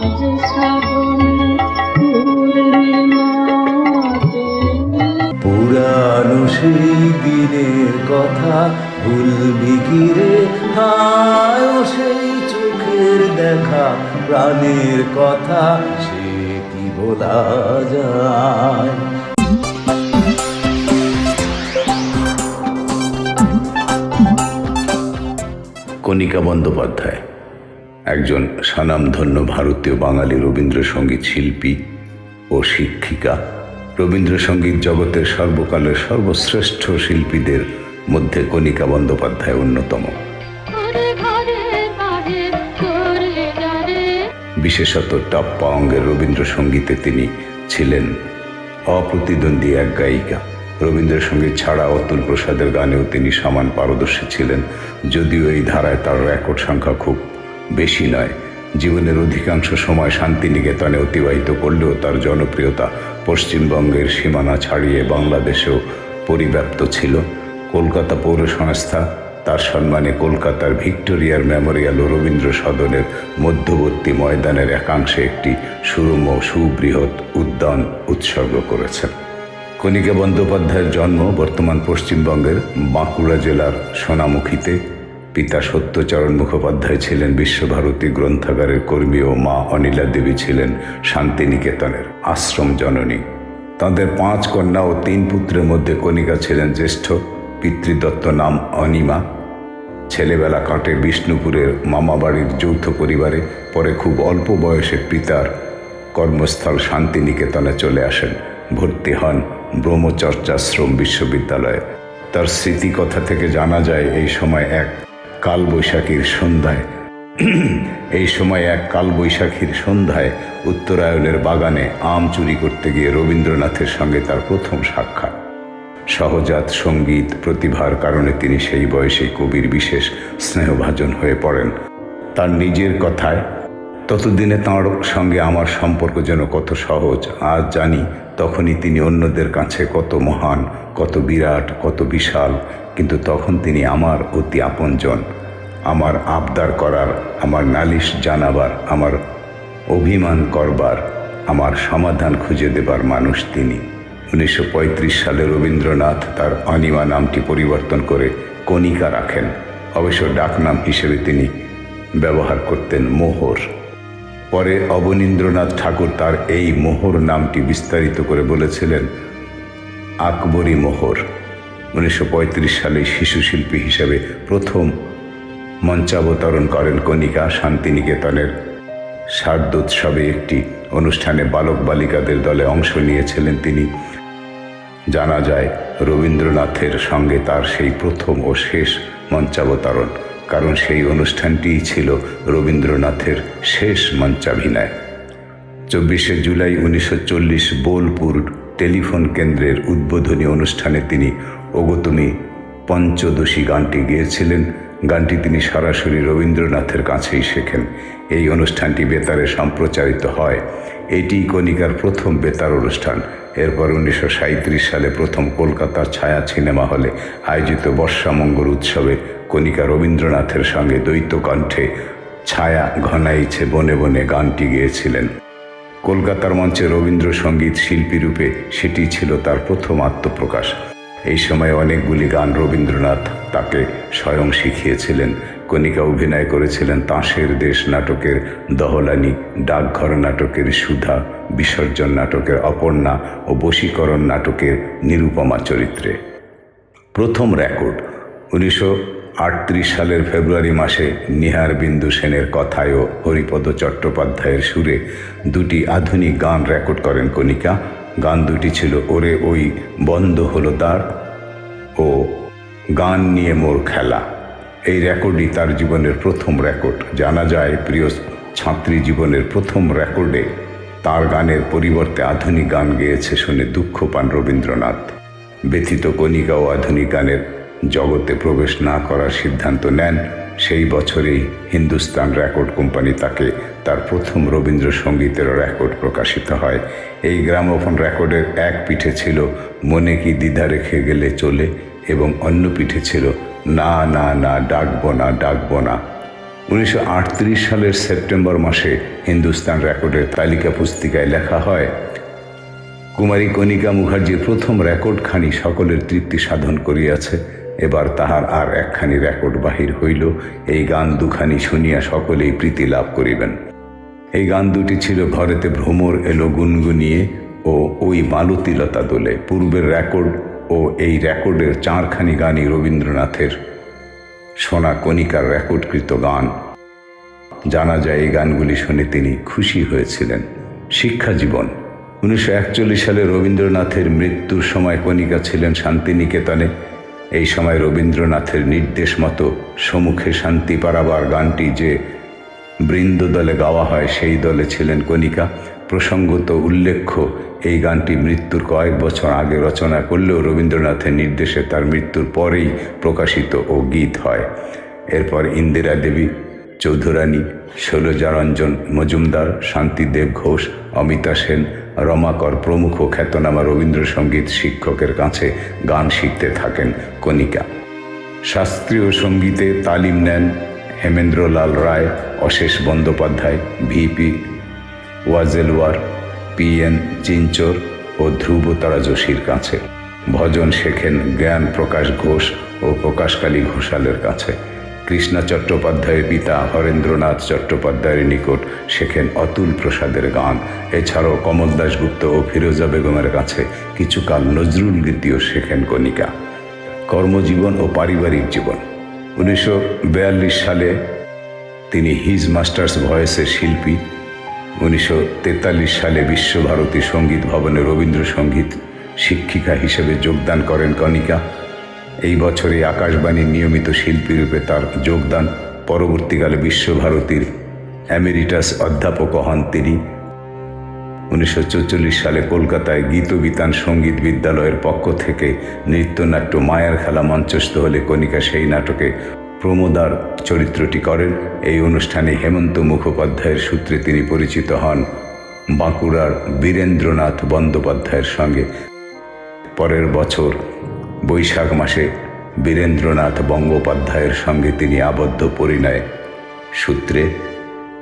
আজ পুরানো সেই দিনের কথা ভুলবি কি রে? হায় সেই চোখের দেখা প্রাণের কথা সে কি বলা যায়? কণিকা বন্দ্যোপাধ্যায়। একজন স্বনামধন্য ভারতীয় বাঙালি রবীন্দ্রসঙ্গীত শিল্পী ও শিক্ষিকা। রবীন্দ্রসঙ্গীত জগতের সর্বকালের সর্বশ্রেষ্ঠ শিল্পীদের মধ্যে কণিকা বন্দ্যোপাধ্যায় অন্যতম। বিশেষত টাপ্পা অঙ্গের রবীন্দ্রসঙ্গীতে তিনি ছিলেন অপ্রতিদ্বন্দ্বী এক গায়িকা। রবীন্দ্রসঙ্গীত ছাড়া অতুল প্রসাদের গানেও তিনি সমান পারদর্শী ছিলেন, যদিও এই ধারায় তার রেকর্ড সংখ্যা খুব বেশি নয়। জীবনের অধিকাংশ সময় শান্তিনিকেতনে অতিবাহিত করলেও তার জনপ্রিয়তা পশ্চিমবঙ্গের সীমানা ছাড়িয়ে বাংলাদেশেও পরিব্যাপ্ত ছিল। কলকাতা পৌর সংস্থা তার সম্মানে কলকাতার ভিক্টোরিয়ার মেমোরিয়াল ও রবীন্দ্র সদনের মধ্যবর্তী ময়দানের একাংশে একটি সুরম্য সুবৃহৎ উদ্যান উৎসর্গ করেছেন কণিকা বন্দ্যোপাধ্যায়ের জন্ম বর্তমান পশ্চিমবঙ্গের বাঁকুড়া জেলার সোনামুখীতে। পিতা সত্যচরণ মুখোপাধ্যায় ছিলেন বিশ্বভারতী গ্রন্থাগারের কর্মী ও মা অনিলা দেবী ছিলেন শান্তিনিকেতনের আশ্রম জননী। তাদের পাঁচ কন্যা ও তিন পুত্রের মধ্যে কণিকা ছিলেন জ্যেষ্ঠ, পিতৃদত্ত নাম অনিমা। ছেলেবেলা কাটে বিষ্ণুপুরের মামাবাড়ির যৌথ পরিবারে, পরে খুব অল্প বয়সে পিতার কর্মস্থল শান্তিনিকেতনে চলে আসেন। ভর্তি হন ব্রহ্মচর্যাশ্রম বিশ্ববিদ্যালয়ে। তার স্মৃতিকথা থেকে জানা যায়, এই সময় এক কালবৈশাখীর সন্ধ্যায়। এই সময় এক কালবৈশাখীর সন্ধ্যায় উত্তরায়ণের বাগানে আম চুরি করতে গিয়ে রবীন্দ্রনাথের সঙ্গে তার প্রথম সাক্ষাৎ। সহজাত সংগীত প্রতিভার কারণে তিনি সেই বয়সে কবির বিশেষ স্নেহভাজন হয়ে পড়েন। তার নিজের কথায়, ততদিনে তাঁর সঙ্গে আমার সম্পর্ক যেন কত সহজ, আজ জানি তখনই তিনি অন্যদের কাছে কত মহান, কত বিরাট, কত বিশাল, কিন্তু তখন তিনি আমার অতি আপনজন। আমার আবদার করার, আমার নালিশ জানাবার, আমার অভিমান করবার, আমার সমাধান খুঁজে দেবার মানুষ তিনি। উনিশশো পঁয়ত্রিশ সালে রবীন্দ্রনাথ তার অনিমা নামটি পরিবর্তন করে কণিকা রাখেন। অবশ্য ডাকনাম হিসেবে তিনি ব্যবহার করতেন মোহর। পরে অবনীন্দ্রনাথ ঠাকুর তার এই মোহর নামটি বিস্তারিত করে বলেছিলেন, আকবরী মোহর, উনিশশো পঁয়ত্রিশ সালে শিশু শিল্পী হিসেবে প্রথম মঞ্চাবতরণ করেন কণিকা শান্তিনিকেতনের। শারদোৎসবে একটি অনুষ্ঠানে বালক বালিকাদের দলে অংশ নিয়েছিলেন তিনি। জানা যায়, রবীন্দ্রনাথের সঙ্গে তার সেই প্রথম ও শেষ মঞ্চাবতরণ। কারণ সেই অনুষ্ঠানটিই ছিল রবীন্দ্রনাথের শেষ মঞ্চাভিনয়। চব্বিশে জুলাই উনিশশো চল্লিশ বোলপুর টেলিফোন কেন্দ্রের উদ্বোধনী অনুষ্ঠানে তিনি ওগো পঞ্চদশী গানটি গেয়েছিলেন। গানটি তিনি সরাসরি রবীন্দ্রনাথের কাছেই শেখেন। এই অনুষ্ঠানটি বেতারে সম্প্রচারিত হয়। এটি কণিকার প্রথম বেতার অনুষ্ঠান। এরপর উনিশশো সাঁইত্রিশ সালে প্রথম কলকাতার ছায়া সিনেমা হলে আয়োজিত বর্ষামঙ্গল উৎসবে কণিকা রবীন্দ্রনাথের সঙ্গে দ্বৈত কণ্ঠে ছায়া ঘনাইছে বনে বনে গানটি গেয়েছিলেন। কলকাতার মঞ্চে রবীন্দ্রসঙ্গীত শিল্পী রূপে সেটি ছিল তার প্রথম আত্মপ্রকাশ। এই সময় অনেকগুলি গান রবীন্দ্রনাথ তাকে স্বয়ং শিখিয়েছিলেন। কণিকা অভিনয় করেছিলেন তাঁসের দেশ নাটকের দহলানি, ডাকঘর নাটকের সুধা, বিসর্জন নাটকের অপর্ণা ও বশীকরণ নাটকের নিরুপমা চরিত্রে। প্রথম রেকর্ড উনিশশো আটত্রিশ সালের ফেব্রুয়ারি মাসে নিহার বিন্দু সেনের কথায় ও হরিপদ চট্টোপাধ্যায়ের সুরে দুটি আধুনিক গান রেকর্ড করেন কণিকা। গান দুটি ছিল ওরে ওই বন্ধ হলো দ্বার ও গান নিয়ে মোর খেলা। এই রেকর্ডই তার জীবনের প্রথম রেকর্ড। জানা যায়, প্রিয় ছাত্রী জীবনের প্রথম রেকর্ডে তার গানের পরিবর্তে আধুনিক গান গেয়েছে শুনে দুঃখ পান রবীন্দ্রনাথ। ব্যথিত কণিকা ও আধুনিক গানের জগতে প্রবেশ না করার সিদ্ধান্ত নেন, সেই বছরেই হিন্দুস্তান রেকর্ড কোম্পানি তাকে তার প্রথম রবীন্দ্রসঙ্গীতের রেকর্ড প্রকাশিত হয়। এই গ্রামোফোন রেকর্ডের এক পিঠে ছিল মনে কি দ্বিধা রেখে গেলে চলে এবং অন্য পিঠে ছিল না না না, ডাকবো না ডাকবো না। উনিশশো আটত্রিশ সালের সেপ্টেম্বর মাসে হিন্দুস্তান রেকর্ডের তালিকা পুস্তিকায় লেখা হয়, কুমারী কণিকা মুখার্জির প্রথম রেকর্ডখানি সকলের তৃপ্তি সাধন করিয়াছে। এবার তাহার আর একখানি রেকর্ড বাহির হইল। এই গান দুখানি শুনিয়া সকলেই প্রীতি লাভ করিবেন। এই গান দুটি ছিল ঘরেতে ভ্রমর এলো গুনগুনিয়ে ও ওই মালতীলতা দোলে। পূর্বের রেকর্ড ও এই রেকর্ডের চারখানি গানই রবীন্দ্রনাথের সোনা কণিকার রেকর্ডকৃত গান। জানা যায় এই গানগুলি শুনে তিনি খুশি হয়েছিলেন। শিক্ষা জীবন। উনিশশো একচল্লিশ সালে রবীন্দ্রনাথের মৃত্যুর সময় কণিকা ছিলেন শান্তিনিকেতনে। এই সময় রবীন্দ্রনাথের নির্দেশ মতো সম্মুখে শান্তি পারাবার গানটি যে বৃন্দ দলে গাওয়া হয়, সেই দলে ছিলেন কণিকা। প্রসঙ্গত উল্লেখ্য, এই গানটি মৃত্যুর কয়েক বছর আগে রচনা করলেও রবীন্দ্রনাথের নির্দেশে তার মৃত্যুর পরেই প্রকাশিত ও গীত হয়। এরপর ইন্দিরা দেবী, চৌধুরানী, শৈলজারঞ্জন মজুমদার, শান্তিদেব ঘোষ, অমিতা সেন রমাকর প্রমুখ খ্যাতনামা রবীন্দ্রসঙ্গীত শিক্ষকের কাছে গান শিখতে থাকেন কণিকা। শাস্ত্রীয় সঙ্গীতে তালিম নেন Hemendralal Roy, Ashesh Bandyopadhyay, VP Wazelwar, P N Chinchore ও ধ্রুবতারা যোশীর কাছে। ভজন শেখেন জ্ঞান প্রকাশ ঘোষ ও প্রকাশকালী ঘোষালের কাছে। কৃষ্ণা চট্টোপাধ্যায়ের পিতা হরেন্দ্রনাথ চট্টোপাধ্যায়ের নিকট শেখেন অতুল প্রসাদের গান। এছাড়াও কমল দাশগুপ্ত ও ফিরোজা বেগমের কাছে কিছুকাল নজরুল গীতিও শেখেন কণিকা। কর্মজীবন ও পারিবারিক জীবন। উনিশশো বিয়াল্লিশ সালে তিনি হিজ মাস্টার্স ভয়েসের শিল্পী। উনিশশো তেতাল্লিশ সালে বিশ্বভারতী সংগীত ভবনে রবীন্দ্রসঙ্গীত শিক্ষিকা হিসেবে যোগদান করেন কণিকা। এই বছরে আকাশবাণীর নিয়মিত শিল্পী রূপে তার যোগদান পরবর্তীকালে বিশ্বভারতীর অ্যামেরিটাস অধ্যাপক হন তিনি। উনিশশো সালে কলকাতায় গীতবিতান সংগীত বিদ্যালয়ের পক্ষ থেকে নৃত্যনাট্য মায়ার খেলা মঞ্চস্থ হলে কণিকা সেই নাটকে প্রমোদার চরিত্রটি করেন। এই অনুষ্ঠানে হেমন্ত মুখোপাধ্যায়ের সূত্রে তিনি পরিচিত হন বাঁকুড়ার বীরেন্দ্রনাথ বন্দ্যোপাধ্যায়ের সঙ্গে। পরের বছর বৈশাখ মাসে বীরেন্দ্রনাথ বঙ্গোপাধ্যায়ের সঙ্গে তিনি আবদ্ধ পরিণয়। সূত্রে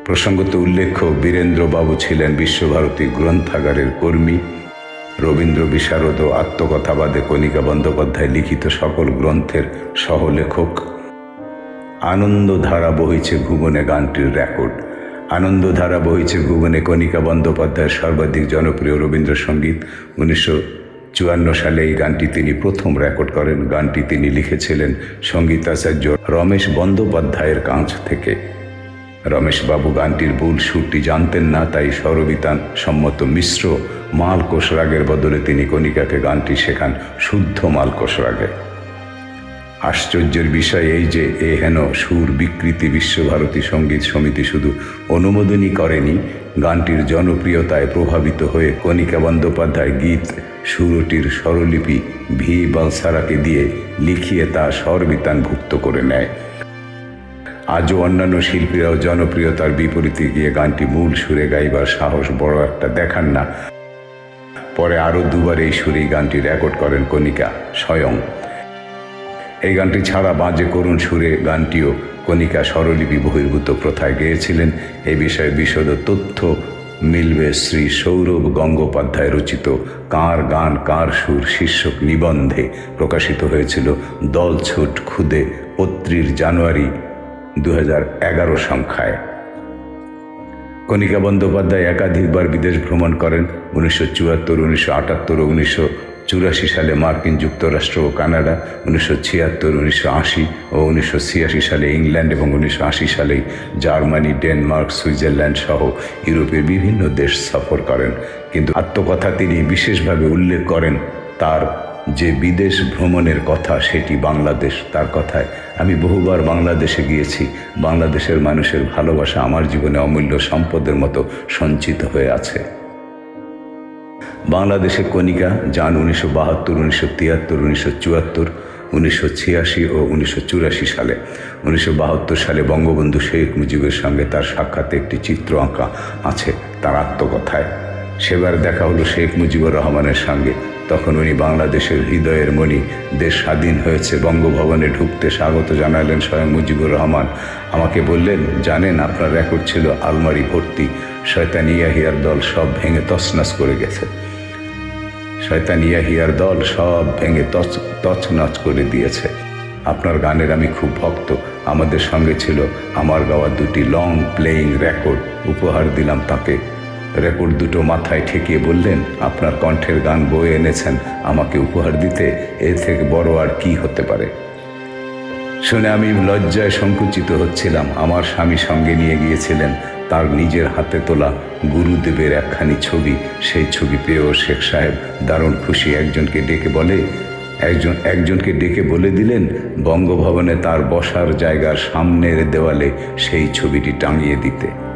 প্রসঙ্গত উল্লেখ্য, বীরেন্দ্রবাবু ছিলেন বিশ্বভারতী গ্রন্থাগারের কর্মী। রবীন্দ্র বিশারদ ও আত্মকথাবাদে কণিকা বন্দ্যোপাধ্যায় লিখিত সকল গ্রন্থের সহলেখক। আনন্দধারা বহিছে ভুবনে গানটির রেকর্ড। আনন্দধারা বহিছে ভুবনে কণিকা বন্দ্যোপাধ্যায়ের সর্বাধিক জনপ্রিয় রবীন্দ্রসঙ্গীত উনিশশো চুয়ান্ন সালে এই গানটি তিনি প্রথম রেকর্ড করেন। গানটি তিনি লিখেছিলেন সঙ্গীতাচার্য রমেশ বন্দ্যোপাধ্যায়ের কাঁচ থেকে। রমেশবাবু গানটির ভুল সুরটি জানতেন না, তাই সরবিতান সম্মত মিশ্র মালকোষ রাগের বদলে তিনি কণিকাকে গানটি শেখান শুদ্ধ মালকোষ রাগে। আশ্চর্যের বিষয় এই যে এ হেন সুর বিকৃতি বিশ্বভারতী সংগীত সমিতি শুধু অনুমোদনই করেনি, গানটির জনপ্রিয়তায় প্রভাবিত হয়ে কণিকা বন্দ্যোপাধ্যায় গীত, সুরটির স্বরলিপি ভি বালসারাকে দিয়ে লিখিয়ে তা স্বরবিতানভুক্ত করে নেয়। আজও অন্যান্য শিল্পীরাও জনপ্রিয়তার বিপরীতে গিয়ে গানটি মূল সুরে গাইবার সাহস বড় একটা দেখান না। পরে আরও দুবার এই সুরেই গানটি রেকর্ড করেন কণিকা স্বয়ং। এই গানটি ছাড়া বাজে করুণ সুরে গানটিও কণিকা স্বরলিপি বহির্ভূত প্রথায় গেয়েছিলেন। এ বিষয়ে বিশদ তথ্য মিলবে শ্রী সৌরভ গঙ্গোপাধ্যায় রচিত কার গান, কার সুর, শীর্ষক নিবন্ধে প্রকাশিত হয়েছিল দল দলছুট খুদে পত্রির জানুয়ারি দু সংখ্যায়। কণিকা বন্দ্যোপাধ্যায় একাধিকবার বিদেশ ভ্রমণ করেন, উনিশশো চুয়াত্তর, উনিশশো আটাত্তর, উনিশশো চুরাশি সালে মার্কিন যুক্তরাষ্ট্র ও কানাডা, উনিশশো ছিয়াত্তর, উনিশশো আশি ও উনিশশো ছিয়াশি সালে ইংল্যান্ড এবং উনিশশো আশি সালে জার্মানি, ডেনমার্ক, সুইজারল্যান্ড সহ ইউরোপের বিভিন্ন দেশ সফর করেন। কিন্তু আত্মকথা তিনি বিশেষভাবে উল্লেখ করেন, তার যে বিদেশ ভ্রমণের কথা সেটি বাংলাদেশ, তার কথায়, আমি বহুবার বাংলাদেশে গিয়েছি। বাংলাদেশের মানুষের ভালোবাসা আমার জীবনে অমূল্য সম্পদের মতো সঞ্চিত হয়ে আছে। বাংলাদেশে কণিকা যান উনিশশো বাহাত্তর, উনিশশো তিয়াত্তর, উনিশশো চুয়াত্তর, উনিশশো ছিয়াশি ও উনিশশো চুরাশি সালে। উনিশশো বাহাত্তর সালে বঙ্গবন্ধু শেখ মুজিবের সঙ্গে তার সাক্ষাতে একটি চিত্র আঁকা আছে তার আত্মকথায়। সেবার দেখা হলো শেখ মুজিবুর রহমানের সঙ্গে। তখন উনি বাংলাদেশের হৃদয়ের মণি, দেশ স্বাধীন হয়েছে, বঙ্গভবনে ঢুকতে স্বাগত জানালেন স্বয়ং মুজিবুর রহমান। আমাকে বললেন, জানেন, আপনার রেকর্ড ছিল আলমারি ভর্তি। শয়তান ইয়াহিয়ার দল সব ভেঙে তছনছ করে গেছে। শয়তান ইয়াহিয়ার দল সব ভেঙে তছ, তছনছ করে দিয়েছে। আপনার গানের আমি খুব ভক্ত। আমাদের সঙ্গে ছিল আমার গাওয়া দুটি লং প্লেয়িং রেকর্ড উপহার দিলাম তাকে। রেকর্ড দুটো মাথায় ঠেকিয়ে বললেন, আপনার কণ্ঠের গান বয়ে এনেছেন, আমাকে উপহার দিতে এর থেকে বড় আর কি হতে পারে? শুনে আমি লজ্জায় সংকুচিত হচ্ছিলাম। আমার স্বামী সঙ্গে নিয়ে গিয়েছিলেন। তার নিজের হাতে তোলা গুরুদেবের একখানি ছবি। সেই ছবি পেয়েও শেখ সাহেব দারুণ খুশি। একজনকে ডেকে বলে, একজন, একজনকে ডেকে বলে দিলেন, বঙ্গভবনে তার বসার জায়গার সামনের দেওয়ালে সেই ছবিটি টাঙিয়ে দিতে।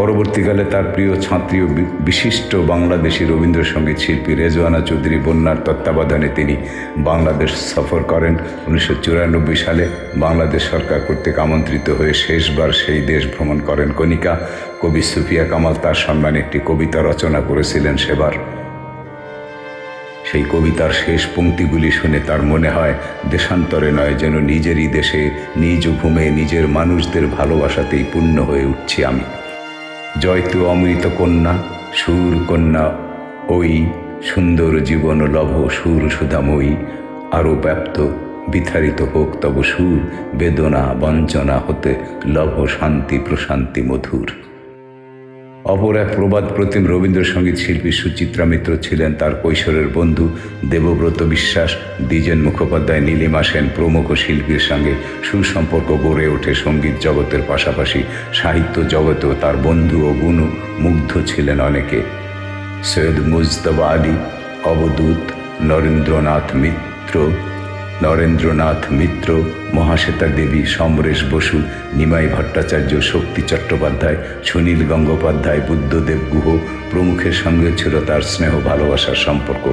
পরবর্তীকালে তার প্রিয় ছাত্রী ও বিশিষ্ট বাংলাদেশি রবীন্দ্রসঙ্গীত শিল্পী রেজওয়ানা চৌধুরী বন্যার তত্ত্বাবধানে তিনি বাংলাদেশ সফর করেন। উনিশশো চুরানব্বই সালে বাংলাদেশ সরকার কর্তৃক আমন্ত্রিত হয়ে শেষবার সেই দেশ ভ্রমণ করেন কণিকা। কবি সুফিয়া কামাল তার সম্মানে একটি কবিতা রচনা করেছিলেন সেবার। সেই কবিতার শেষ পঙ্ক্তিগুলি শুনে তার মনে হয়, দেশান্তরে নয় যেন নিজেরই দেশে, নিজ ভূমে নিজের মানুষদের ভালোবাসাতেই পূর্ণ হয়ে উঠছি আমি। জয়তু অমৃত কন্যা, সুর কন্যা, ওই সুন্দর জীবন লভ সুর সুধাময়ী আরও ব্যাপ্ত বিথারিত হোক তব সুর, বেদনা, বঞ্চনা হতে লভ শান্তি প্রশান্তি মধুর। অপর এক প্রবাদ প্রতিম রবীন্দ্রসঙ্গীত শিল্পী সুচিত্রা মিত্র ছিলেন তার কৈশোরের বন্ধু। দেবব্রত বিশ্বাস, দ্বিজেন মুখোপাধ্যায়, নীলিমা সেন প্রমুখ শিল্পীর সঙ্গে সুসম্পর্ক গড়ে ওঠে সংগীত জগতের পাশাপাশি সাহিত্য জগতেও তার বন্ধু ও গুণ মুগ্ধ ছিলেন অনেকে। সৈয়দ মুজতবা আলী, অবদূত নরেন্দ্রনাথ মিত্র নরেন্দ্রনাথ মিত্র, মহাশ্বেতা দেবী, সমরেশ বসু, নিমাই ভট্টাচার্য, শক্তি চট্টোপাধ্যায়, সুনীল গঙ্গোপাধ্যায়, বুদ্ধদেব গুহ প্রমুখের সঙ্গে ছিল তার স্নেহ ভালোবাসার সম্পর্ক।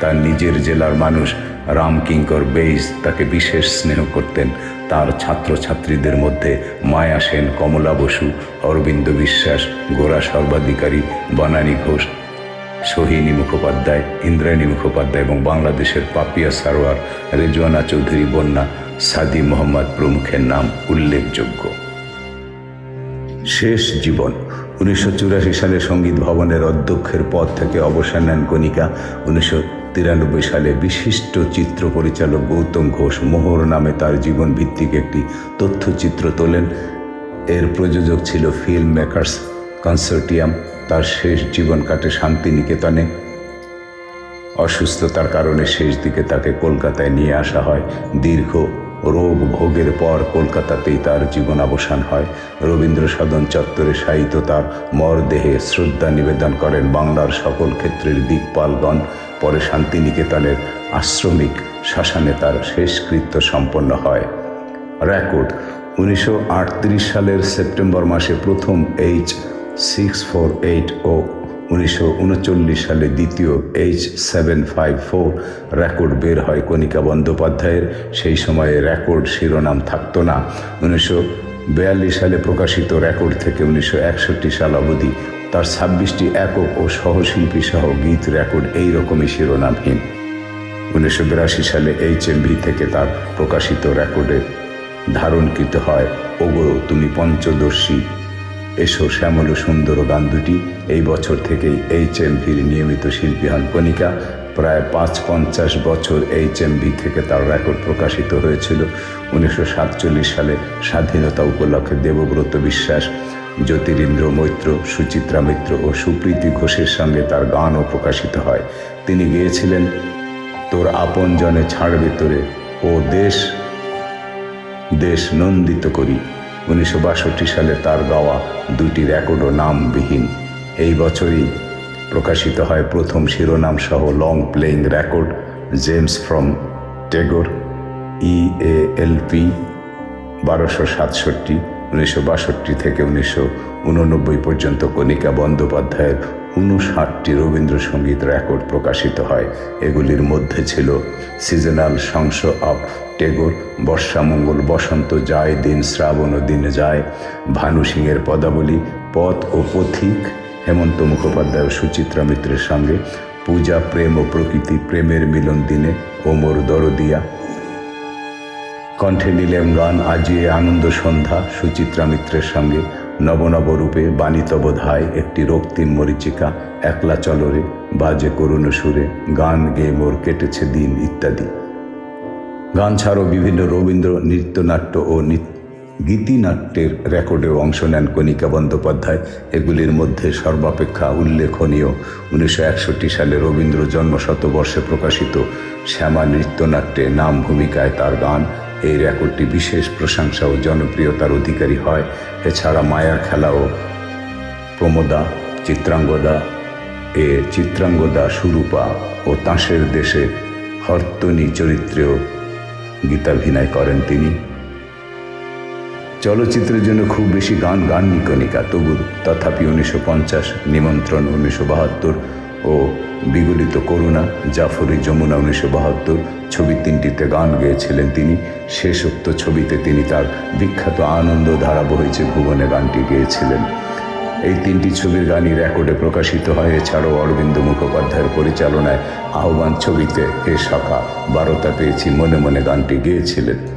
তার নিজের জেলার মানুষ রামকিঙ্কর বেইজ তাকে বিশেষ স্নেহ করতেন। তার ছাত্রছাত্রীদের মধ্যে মায়া সেন, কমলা বসু, অরবিন্দ বিশ্বাস, গোরা সর্বাধিকারী, বনানী ঘোষ সোহিনী মুখোপাধ্যায়, ইন্দ্রাণী মুখোপাধ্যায় এবং বাংলাদেশের পাপিয়া সারোয়ার রেজওয়ানা চৌধুরী বন্যা সাদি মোহাম্মদ প্রমুখের নাম উল্লেখযোগ্য। শেষ জীবন, উনিশশো চুরাশি সালে সংগীত ভবনের অধ্যক্ষের পদ থেকে অবসর নেন কণিকা। উনিশশো তিরানব্বই সালে বিশিষ্ট চিত্র পরিচালক গৌতম ঘোষ মোহর নামে তার জীবন ভিত্তিক একটি তথ্যচিত্র তোলেন। এর প্রযোজক ছিল ফিল্ম মেকার্স কনসার্টিয়াম। তার শেষ জীবন কাটে শান্তিনিকেতনে। অসুস্থতার কারণে শেষ দিকে তাকে কলকাতায় নিয়ে আসা হয়। দীর্ঘ রোগ ভোগের পর কলকাতাতেই তার জীবনাবসান হয়। রবীন্দ্র সদন চত্বরে সাহিত্য তার মরদেহে শ্রদ্ধা নিবেদন করেন বাংলার সকল ক্ষেত্রের দিকপালগণ। পরে শান্তিনিকেতনের আশ্রমিক শ্মশানে তার শেষকৃত্য সম্পন্ন হয়। রেকর্ড, উনিশশো আটত্রিশ সালের সেপ্টেম্বর মাসে প্রথম এইচ সিক্স ফোর এইট ও উনিশশো সালে দ্বিতীয় H seven five four record বের হয় কণিকা বন্দ্যোপাধ্যায়ের। সেই সময়ে রেকর্ড শিরোনাম থাকতো না। উনিশশো বিয়াল্লিশ সালে প্রকাশিত রেকর্ড থেকে উনিশশো একষট্টি সাল অবধি তার ছাব্বিশটি একক ও সহশিল্পী সহ গীত রেকর্ড এই রকমই শিরোনামহীন। উনিশশো বিরাশি সালে এইচ থেকে তার প্রকাশিত রেকর্ডে ধারণকৃত হয়, ওগো, তুমি পঞ্চদর্শী। এসো শ্যামল সুন্দর গান দুটি। এই বছর থেকেই এইচ এমভির নিয়মিত শিল্পী হন কণিকা। প্রায় পাঁচ পঞ্চাশ বছর এইচ এমভি থেকে তার রেকর্ড প্রকাশিত হয়েছিল। উনিশশো সাতচল্লিশ সালে স্বাধীনতা উপলক্ষে দেবব্রত বিশ্বাস, জ্যোতিরিন্দ্র মৈত্র, সুচিত্রা মিত্র ও সুপ্রীতি ঘোষের সঙ্গে তার গানও প্রকাশিত হয়। তিনি গেয়েছিলেন তোর আপন জনে ছাড়বে তোরে ও দেশ দেশ নন্দিত করি। উনিশশো বাষট্টি সালে তার গাওয়া দুটি রেকর্ডও নামবিহীন। এই বছরই প্রকাশিত হয় প্রথম শিরোনাম সহ long playing record gems from Tagore E A L P বারোশো সাতষট্টি, উনিশশো বাষট্টি থেকে উনিশশো উননব্বই পর্যন্ত কণিকা বন্দ্যোপাধ্যায়ের উনষাটটি রবীন্দ্রসঙ্গীত রেকর্ড প্রকাশিত হয়। এগুলির মধ্যে ছিল seasonal songs of Tagore Barshamangal বসন্ত যায়, দিন শ্রাবণ দিনে যায়, ভানু সিংয়ের পদাবলী, পথ ও পথিক, হেমন্ত মুখোপাধ্যায় ও সুচিত্রা মিত্রের সঙ্গে, পূজা, প্রেম ও প্রকৃতি, প্রেমের মিলন দিনে, ওমর দরদিয়া। কণ্ঠে নিলেম গান, আজিয়ে আনন্দ সন্ধ্যা, সুচিত্রা মিত্রের সঙ্গে নবনব রূপে বাণীতব ধায় একটি রক্তিম মরিচিকা, একলা চলরে, বাজে করুণ সুরে, গান গেয়ে মোর কেটেছে দিন ইত্যাদি। গান ছাড়াও বিভিন্ন রবীন্দ্র নৃত্যনাট্য ও গীতিনাট্যের রেকর্ডেও অংশ নেন কণিকা বন্দ্যোপাধ্যায়। এগুলির মধ্যে সর্বাপেক্ষা উল্লেখনীয় উনিশশো একষট্টি সালে রবীন্দ্র জন্মশতবর্ষে প্রকাশিত শ্যামা নৃত্যনাট্যে নাম ভূমিকায় তার গান এই রেকর্ডটি বিশেষ প্রশংসা ও জনপ্রিয়তার অধিকারী হয়। এছাড়া মায়ার খেলাও প্রমোদা, চিত্রাঙ্গদা, এ চিত্রাঙ্গদা সুরূপা ও তাঁসের দেশে হর্তনী চরিত্রেও গীতাভিনয় করেন তিনি। চলচ্চিত্রের জন্য খুব বেশি গান গাননি কণিকা, তবু তথাপি উনিশশো পঞ্চাশ নিমন্ত্রণ, উনিশশো বাহাত্তর ও বিগলিত করুণা, জাফরি যমুনা উনিশশো বাহাত্তর ছবি তিনটিতে গান গেয়েছিলেন তিনি। শেষোক্ত ছবিতে তিনি তার বিখ্যাত আনন্দ ধারা বহেছে ভুবনে গানটি গেয়েছিলেন। এই তিনটি ছবির গানই রেকর্ডে প্রকাশিত হয়। এছাড়াও অরবিন্দ মুখোপাধ্যায়ের পরিচালনায় আহ্বান ছবিতে এ শাখা বারোটা পেয়েছি মনে মনে গানটি গেয়েছিলেন।